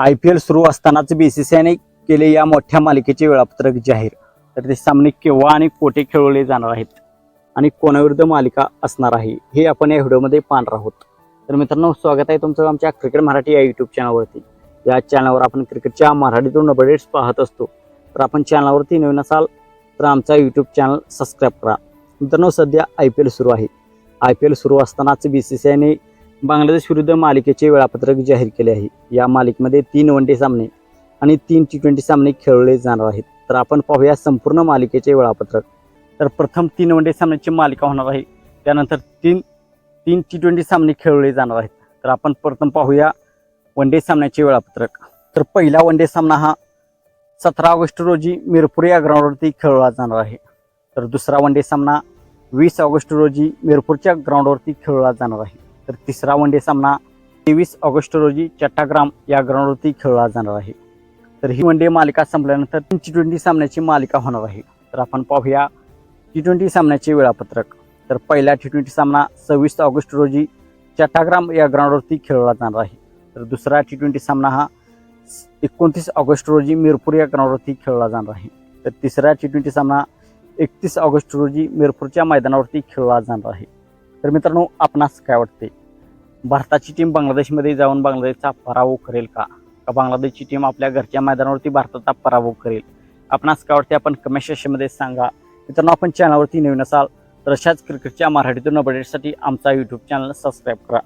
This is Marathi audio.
आय पी एल सुरू असतानाच बीसीसीआयने केले या मोठ्या मालिकेचे वेळापत्रक जाहीर. तर ते सामने केव्हा आणि कोठे खेळवले जाणार आहेत आणि कोणाविरुद्ध मालिका असणार आहे हे आपण या व्हिडिओमध्ये पाहणार आहोत. तर मित्रांनो स्वागत आहे तुमचं आमच्या क्रिकेट मराठी या यूट्यूब चॅनलवरती या चॅनलवर आपण क्रिकेटच्या मराठीतून अपडेट्स पाहत असतो. तर आपण चॅनलवरती नवीन असाल तर आमचा यूट्यूब चॅनल सबस्क्राईब करा. मित्रांनो सध्या आय पी एल सुरू आहे. आय पी एल सुरू असतानाच बी सी सी आयने बांगलादेश विरुद्ध मालिकेचे वेळापत्रक जाहीर केले आहे. या मालिकेमध्ये तीन वन डे सामने आणि तीन टी ट्वेंटी सामने खेळले जाणार आहेत. तर आपण पाहूया संपूर्ण मालिकेचे वेळापत्रक. तर प्रथम तीन वन डे सामन्याची मालिका होणार आहे. त्यानंतर तीन तीन टी ट्वेंटी सामने खेळले जाणार आहेत. तर आपण प्रथम पाहूया वन डे सामन्याचे वेळापत्रक. तर पहिला वन डे सामना हा सतरा ऑगस्ट रोजी मिरपूर या ग्राउंडवरती खेळला जाणार आहे. तर दुसरा वन डे सामना वीस ऑगस्ट रोजी मिरपूरच्या ग्राउंडवरती खेळला जाणार आहे. तर तिसरा वन डे सामना तेवीस ऑगस्ट रोजी चट्टाग्राम या ग्राउंडवरती खेळला जाणार आहे. तर ही वन डे मालिका संपल्यानंतर टी ट्वेंटी सामन्याची मालिका होणार आहे. तर आपण पाहूया टी ट्वेंटी सामन्याचे वेळापत्रक. तर पहिला टी ट्वेंटी सामना सव्वीस ऑगस्ट रोजी चट्टाग्राम या ग्राउंडवरती खेळला जाणार आहे. तर दुसरा टी ट्वेंटी सामना हा एकोणतीस ऑगस्ट रोजी मिरपूर या ग्राउंडवरती खेळला जाणार आहे. तर तिसरा टी ट्वेंटी सामना एकतीस ऑगस्ट रोजी मिरपूरच्या मैदानावरती खेळला जाणार आहे. तर मित्रांनो आपणास काय वाटते? भारताची टीम बांगलादेशमध्ये जाऊन बांगलादेशचा पराभव करेल का? का बांगलादेशची टीम आपल्या घरच्या मैदानावरती भारताचा पराभव करेल? आपण काय वाटते आपण कमेंट सेक्शनमध्ये सांगा. मित्रांनो आपण चॅनलवरती नवीन असाल तर अशाच क्रिकेटच्या मराठीतून अपडेटसाठी आमचा यूट्यूब चॅनल सबस्क्राईब करा.